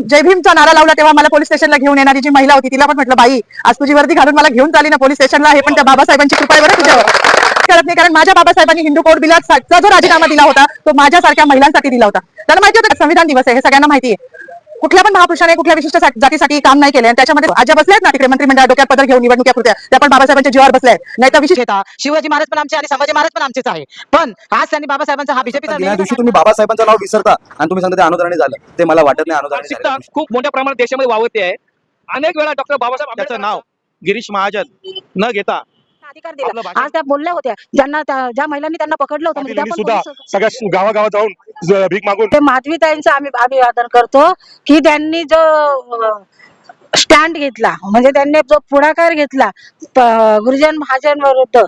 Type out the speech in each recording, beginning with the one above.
जय भीमचा नारा लावला तेव्हा मला पोलीस स्टेशनला घेऊन येणारी जी महिला होती तिला पण म्हटलं बाई आज तुझी वर्दी घालून मला घेऊन चाली ना पोलीस स्टेशनला हे पण त्या बाबासाहेबांची कृपा आहे बरं तुझ्यावर. करत नाही कारण माझ्या बाबासाहेबांनी हिंदू कोड बिलाचा जो राजीनामा दिला होता तो माझ्यासारख्या महिलांसाठी दिला होता. त्याला माहिती होतं संविधान दिवस आहे हे सगळ्यांना माहिती आहे. कुठल्या पण महापुरुषाने कुठल्या विशिष्ट जातीसाठी काम नाही केले आणि त्याच्यामध्ये आज बसल्यात ना तिकडे मंत्रिमंडळ डोक्यात पदर घेऊन निवडणुक्या कृत्या त्या पण बाबासाहेबांच्या जीवावर बसल्यात नाही तर विशिष्ट घेता शिवाजी महाराज पण आमचे आणि संभाजी महाराज पण आमचेच आहे. पण आज त्यांनी बाबासाहेबांचा हा बीजेपीचा या दिवशी तुम्ही बाबासाहेबांचं नाव विसरता आणि तुम्ही सांगता ते अनुदानाने झालं. ते मला वाटत नाही झालं. खूप मोठ्या प्रमाणात देशामध्ये वावरते आहे. अनेक वेळा डॉक्टर बाबासाहेब त्याचं नाव गिरीश महाजन न घेता अधिकार दिला. आज त्या बोलल्या होत्या. ज्यांना ज्या महिलांनी त्यांना पकडलं होतं म्हणजे सगळ्या गावागावात जाऊन भीक मागून ते माधवीताईंचं आम्ही अभिवादन करतो की त्यांनी जो स्टँड घेतला. म्हणजे त्यांनी जो पुढाकार घेतला गुरुजन महाजन विरुद्ध.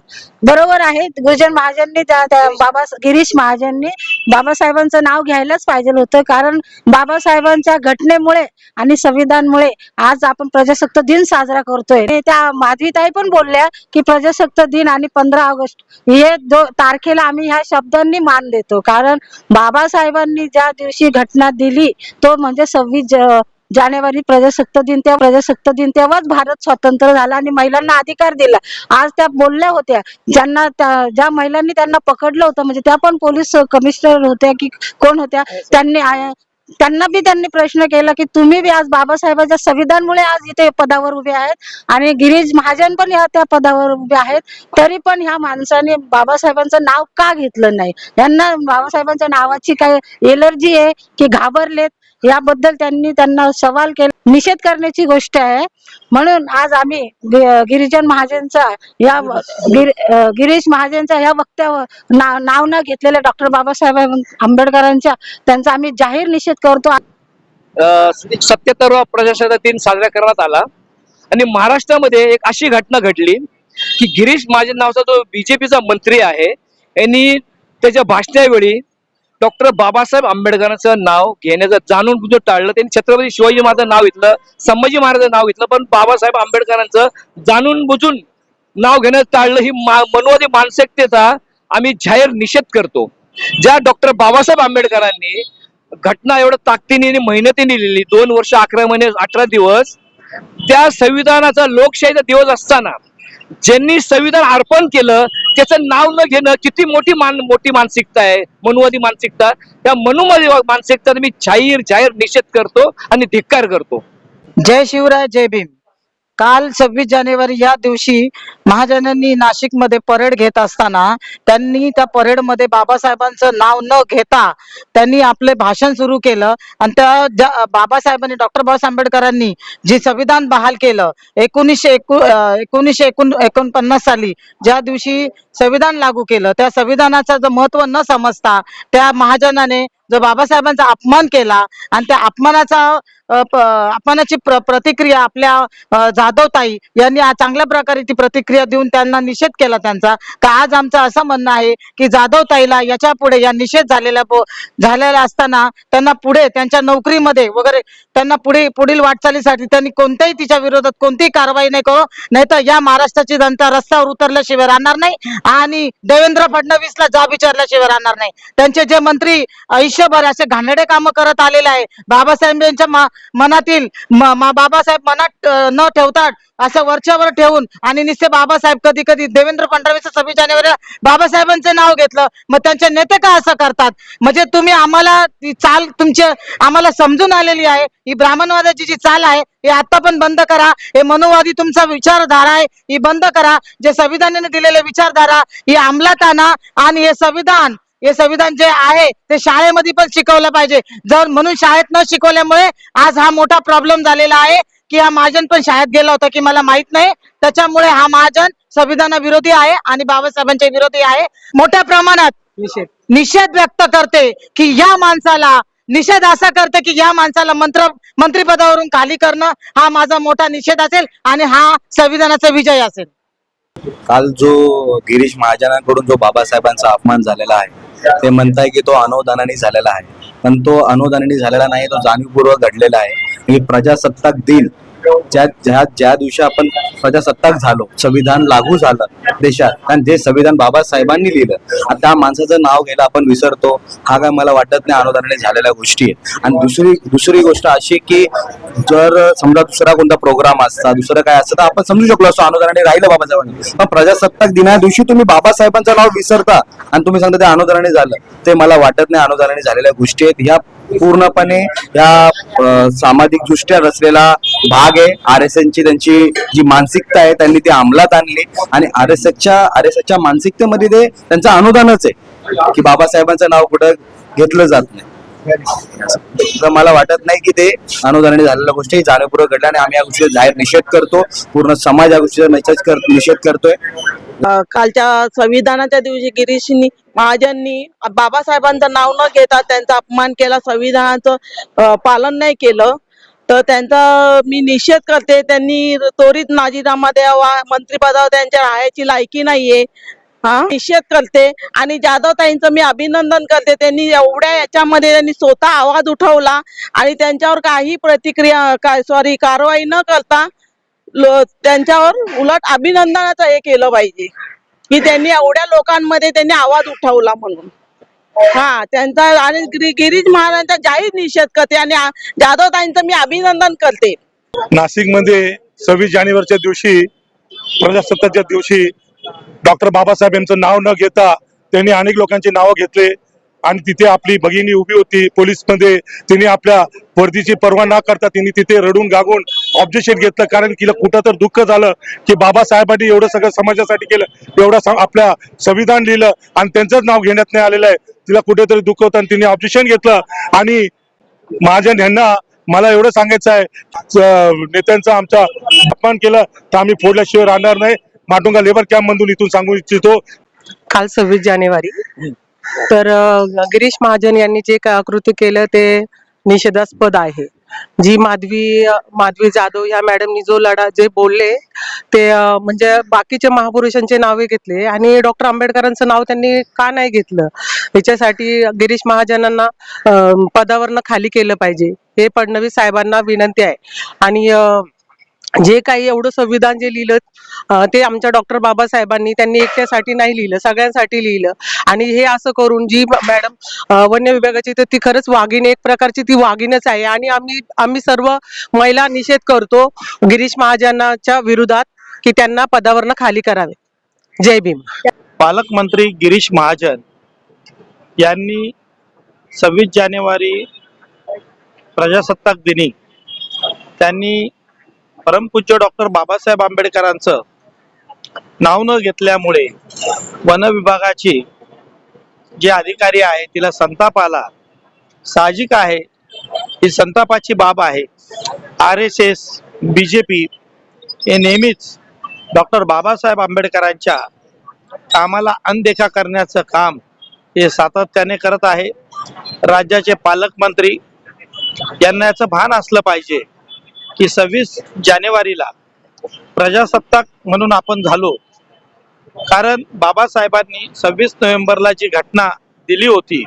बरोबर आहे. गुरुजन महाजननी त्या बाबा गिरीश महाजननी बाबासाहेबांचं नाव घ्यायलाच पाहिजे होतं. कारण बाबासाहेबांच्या घटनेमुळे आणि संविधानमुळे आज आपण प्रजासत्ताक दिन साजरा करतोय. त्या माधवीताई पण बोलल्या की प्रजासत्ताक दिन आणि पंधरा ऑगस्ट हे दो तारखेला आम्ही ह्या शब्दांनी मान देतो. कारण बाबासाहेबांनी ज्या दिवशी घटना दिली तो म्हणजे सव्वीस जानेवारी प्रजासत्ताक दिन तेव्हा प्रजासत्ताक दिन तेव्हाच भारत स्वतंत्र झाला आणि महिलांना अधिकार दिला. आज त्या बोलल्या होत्या. ज्यांना त्या- ज्या महिलांनी त्यांना पकडलं होतं म्हणजे त्या पण पोलीस कमिशनर होत्या की कोण होत्या त्यांनी त्यांना बी त्यांनी प्रश्न केला की तुम्ही बी आज बाबासाहेबांच्या संविधानमुळे आज इथे पदावर उभे आहेत आणि गिरीश महाजन पण या त्या पदावर उभे आहेत तरी पण ह्या माणसाने बाबासाहेबांचं नाव का घेतलं नाही? यांना बाबासाहेबांच्या नावाची काय एलर्जी आहे की घाबरलेत? याबद्दल त्यांनी त्यांना सवाल केला. निषेध करण्याची गोष्ट आहे. म्हणून आज आम्ही गि- गिरिजन महाजनचा या गिर- गिरीश महाजनचा या वक्त्यावर नाव नाव न घेतलेल्या डॉक्टर बाबासाहेब आंबेडकरांच्या त्यांचा आम्ही जाहीर निषेध करतो. सत्याहत्तर प्रजासत्ताक दिन साजरा करण्यात आला. आणि महाराष्ट्रामध्ये एक अशी घटना घडली की गिरीश महाजन नावाचा जो बीजेपीचा मंत्री आहे यांनी त्याच्या भाषणावेळी डॉक्टर बाबासाहेब आंबेडकरांचं नाव घेण्याचं जाणून बुजून टाळलं. त्यांनी छत्रपती शिवाजी महाराजांचं नाव घेतलं संभाजी महाराजांचं नाव घेतलं पण बाबासाहेब आंबेडकरांचं जाणून बुजून नाव घेणं टाळलं ही मा- मनोवादी मानसिकतेचा आम्ही जाहीर निषेध करतो. ज्या डॉक्टर बाबासाहेब आंबेडकरांनी घटना एवढं ताकदीने आणि मेहनतीने लिहिली दोन वर्ष अकरा महिने अठरा दिवस त्या संविधानाचा लोकशाहीचा दिवस असताना ज्यांनी संविधान अर्पण केलं त्याचं नाव न घेणं किती मोठी मान मोठी मानसिकता आहे मनुवादी मानसिकता. त्या मनुवादी मानसिकता मी जाहीर जाहीर निषेध करतो आणि धिक्कार करतो. जय शिवराय जय भीम. काल सव्वीस जानेवारी या दिवशी महाजनांनी नाशिकमध्ये परेड घेत असताना त्यांनी त्या परेडमध्ये बाबासाहेबांचं नाव न घेता त्यांनी आपले भाषण सुरू केलं. आणि त्या ज्या- बाबासाहेबांनी डॉक्टर बाबासाहेब आंबेडकरांनी जे संविधान बहाल केलं एकोणीसशे एकू एकोणीसशे एकोण एकोणपन्नास साली ज्या दिवशी संविधान लागू केलं त्या संविधानाचं महत्त्व न समजता त्या महाजनाने जो बाबासाहेबांचा अपमान केला आणि त्या अपमानाचा अपमानाची प्र प्रतिक्रिया आपल्या जाधवताई यांनी चांगल्या प्रकारे ती प्रतिक्रिया देऊन त्यांना निषेध केला त्यांचा. तर आज आमचं असं म्हणणं आहे की जाधवताईला याच्यापुढे या निषेध झालेल्या झालेला असताना त्यांना पुढे त्यांच्या नोकरीमध्ये वगैरे त्यांना पुढे पुढील वाटचालीसाठी त्यांनी कोणत्याही तिच्या विरोधात कोणतीही कारवाई नाही करू नाहीतर या महाराष्ट्राची जनता रस्त्यावर उतरल्याशिवाय राहणार नाही आणि देवेंद्र फडणवीसला जाब विचारल्याशिवाय राहणार नाही. त्यांचे जे मंत्री आयुष्यभर असे घाणडे काम करत आलेले आहे. बाबासाहेबांच्या यांच्या मनातील बाबासाहेब मनात न ठेवतात असं वरच्यावर ठेवून आणि निस्ते बाबासाहेब कधी कधी देवेंद्र फडणवीस सव्वीस जानेवारीला बाबासाहेबांचं नाव घेतलं. मग त्यांचे नेते का असं करतात? म्हणजे तुम्ही आम्हाला चाल तुमचे आम्हाला समजून आलेली आहे. ही ब्राह्मणवादाची जी चाल आहे हे आता पण बंद करा. हे मनोवादी तुमचा विचारधारा आहे ही बंद करा. जे संविधानाने दिलेले विचारधारा ही अंमलात आणा आणि हे संविधान हे संविधान जे आहे ते शाळेमध्ये पण शिकवलं पाहिजे. जर म्हणून शाळेत न शिकवल्यामुळे आज हा मोठा प्रॉब्लेम झालेला आहे की हा महाजन पण शाळेत गेला होता की मला माहीत नाही. त्याच्यामुळे हा महाजन संविधाना विरोधी आहे आणि बाबासाहेबांच्या विरोधी आहे. मोठ्या प्रमाणात निषेध व्यक्त करते की या माणसाला निषेध असा करते की या माणसाला मंत्र मंत्रिपदावरून खाली करणं हा माझा मोठा निषेध असेल आणि हा संविधानाचा विजय असेल. काल जो गिरीश महाजनांकडून जो बाबासाहेबांचा अपमान झालेला आहे ते म्हणताय की तो अनुदानाने झालेला आहे. पण तो अनुदानाने झालेला नाही तो जाणीवपूर्वक घडलेला आहे. ही प्रजासत्ताक दिन ज्या ज्या ज्या दिवशी आपण प्रजासत्ताक झालो संविधान लागू झालं देशात आणि जे संविधान बाबासाहेबांनी लिहिलं आणि त्या माणसाचं नाव घ्यायला आपण विसरतो. हा काय मला वाटत नाही अनुदानाने झालेल्या गोष्टी आहेत. आणि दुसरी दुसरी गोष्ट अशी की जर समजा दुसरा कोणता प्रोग्राम असता दुसरं काय असतं तर आपण समजू शकलो असतो अनुदानाने राहिलं बाबासाहेबांनी. पण प्रजासत्ताक दिना दिवशी तुम्ही बाबासाहेबांचं नाव विसरता आणि तुम्ही सांगता ते अनुदानाने झालं. ते मला वाटत नाही अनुदानाने झालेल्या गोष्टी आहेत. ह्या पूर्णपणे या सामाजिक दृष्ट्या रचलेला भाग आहे. आर एस ची त्यांची जी मानसिकता आहे त्यांनी ती अंमलात आणली. आणि आर एस एसच्या आर एस एसच्या मानसिकतेमध्ये ते त्यांचं अनुदानच आहे की बाबासाहेबांचं नाव कुठं घेतलं जात नाही. तर मला वाटत नाही की ते अनुदानाने झालेल्या गोष्टी जाणीवपूर्वक घडल्या आणि आम्ही या गोष्टीचा जाहीर निषेध करतो. पूर्ण समाज या गोष्टीचा निषेध निषेध करतोय. कालच्या संविधानाच्या दिवशी गिरीशनी महाजननी बाबासाहेबांचं नाव न घेता त्यांचा अपमान केला संविधानाचं पालन नाही केलं. तर त्यांचा मी निषेध करते त्यांनी त्वरित राजीनामा द्यावा मंत्रिपदावर त्यांच्या राहायची लायकी नाहीये. हा? निषेध करते. आणि जाधव ताईंचं मी अभिनंदन करते. त्यांनी एवढ्या याच्यामध्ये त्यांनी स्वतः आवाज उठवला आणि त्यांच्यावर काही प्रतिक्रिया काय सॉरी कारवाई न करता त्यांच्यावर उलट अभिनंदनाचं हे केलं पाहिजे. की त्यांनी एवढ्या लोकांमध्ये त्यांनी आवाज उठवला म्हणून. हा त्यांचा आणि गिरी- गिरीश महाराजांचा जाहीर निषेध करते आणि जाधव ताईंचं मी अभिनंदन करते. नाशिकमध्ये सव्वीस जानेवारीच्या दिवशी प्रजासत्ताकच्या दिवशी डॉक्टर बाबासाहेब यांचं नाव न घेता त्यांनी अनेक लोकांची नावं घेतले. आणि तिथे आपली भगिनी उभी होती पोलीसमध्ये तिने आपल्या वर्दीची पर्वा न करता तिने तिथे रडून गागून ऑब्जेक्शन घेतलं. कारण तिला कुठं तर दुःख झालं की बाबासाहेबांनी एवढं सगळं समाजासाठी केलं. एवढं आपल्या संविधान लिहिलं आणि त्यांचंच नाव घेण्यात नाही आलेलं आहे. तिला कुठेतरी दुःख होतं आणि तिने ऑब्जेक्शन घेतलं. आणि महाजन यांना मला एवढं सांगायचं आहे नेत्यांचा आमचा अपमान केलं तर आम्ही फोडल्याशिवाय राहणार नाही. माटुंगा लेबर कॅम्प मधून इथून सांगू इच्छितो. काल सव्वीस जानेवारी. तर गिरीश महाजन यांनी जे कृती केलं ते निषेधास्पद आहे. जी माधवी माधवी जाधव ह्या मॅडमनी जो लढा जे बोलले ते म्हणजे बाकीचे महापुरुषांचे नावे घेतले आणि डॉक्टर आंबेडकरांचं नाव त्यांनी का नाही घेतलं? याच्यासाठी गिरीश महाजनांना पदावरनं खाली केलं पाहिजे. हे फडणवीस साहेबांना विनंती आहे. आणि जे काही एवढं संविधान जे लिहिलं ते आमच्या डॉक्टर बाबासाहेबांनी त्यांनी एकट्यासाठी नाही लिहिलं सगळ्यांसाठी लिहिलं. आणि हे असं करून जी मॅडम वन्य विभागाची तर ती खरंच वाघीण एक प्रकारची ती वाघीणच आहे. आणि आम्ही आम्ही सर्व महिला निषेध करतो गिरीश महाजनाच्या विरोधात की त्यांना पदावरनं खाली करावे. जय भीम. पालकमंत्री गिरीश महाजन यांनी सव्वीस जानेवारी प्रजासत्ताक दिनी त्यांनी परमपूज्य डॉक्टर बाबासाहेब आंबेडकरांचं नाव न घेतल्यामुळे वन विभागाची जे अधिकारी आहे तिला संताप आला. साहजिक आहे ही संतापाची बाब आहे. R S S B J P हे नेहमीच डॉक्टर बाबासाहेब आंबेडकरांच्या कामाला अनदेखा करण्याचं काम हे सातत्याने करत आहे. राज्याचे पालकमंत्री यांना याचं भान असलं पाहिजे. की सव्वीस जानेवारीला प्रजासत्ताक म्हणून आपण झालो. कारण बाबासाहेबांनी सव्वीस नोव्हेंबरला जी घटना दिली होती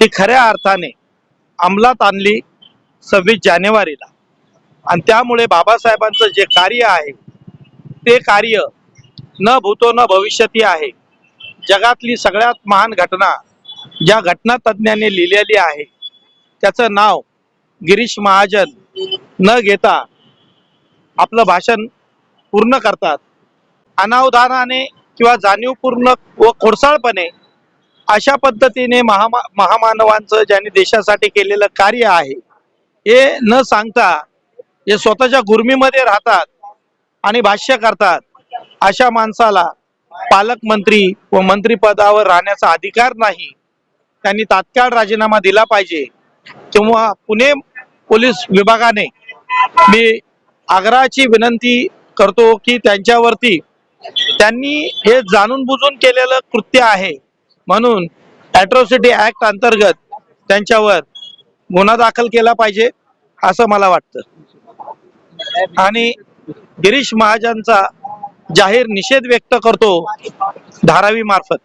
ती खऱ्या अर्थाने अंमलात आणली सव्वीस जानेवारीला. आणि त्यामुळे बाबासाहेबांचं जे कार्य आहे ते कार्य न भूतो न भविष्यती आहे. जगातली सगळ्यात महान घटना ज्या घटना तज्ज्ञांनी लिहिलेली आहे त्याचं नाव गिरीश महाजन न घेता आपलं भाषण पूर्ण करतात. अनावधानाने किंवा जाणीवपूर्ण व खोडसाळपणे अशा पद्धतीने महामा महामानवांचं ज्यांनी देशासाठी केलेलं कार्य आहे हे न सांगता हे स्वतःच्या गुर्मीमध्ये राहतात आणि भाष्य करतात. अशा माणसाला पालकमंत्री व मंत्रिपदावर राहण्याचा अधिकार नाही. त्यांनी तात्काळ राजीनामा दिला पाहिजे. किंवा पुणे पोलीस विभागाने मी आग्रहाची विनंती करतो की त्यांच्यावरती त्यांनी हे जाणून बुजून केलेलं कृत्य आहे. म्हणून अॅट्रॉसिटी ऍक्ट अंतर्गत त्यांच्यावर गुन्हा दाखल केला पाहिजे असं मला वाटतं. आणि गिरीश महाजनचा जाहीर निषेध व्यक्त करतो धारावी मार्फत.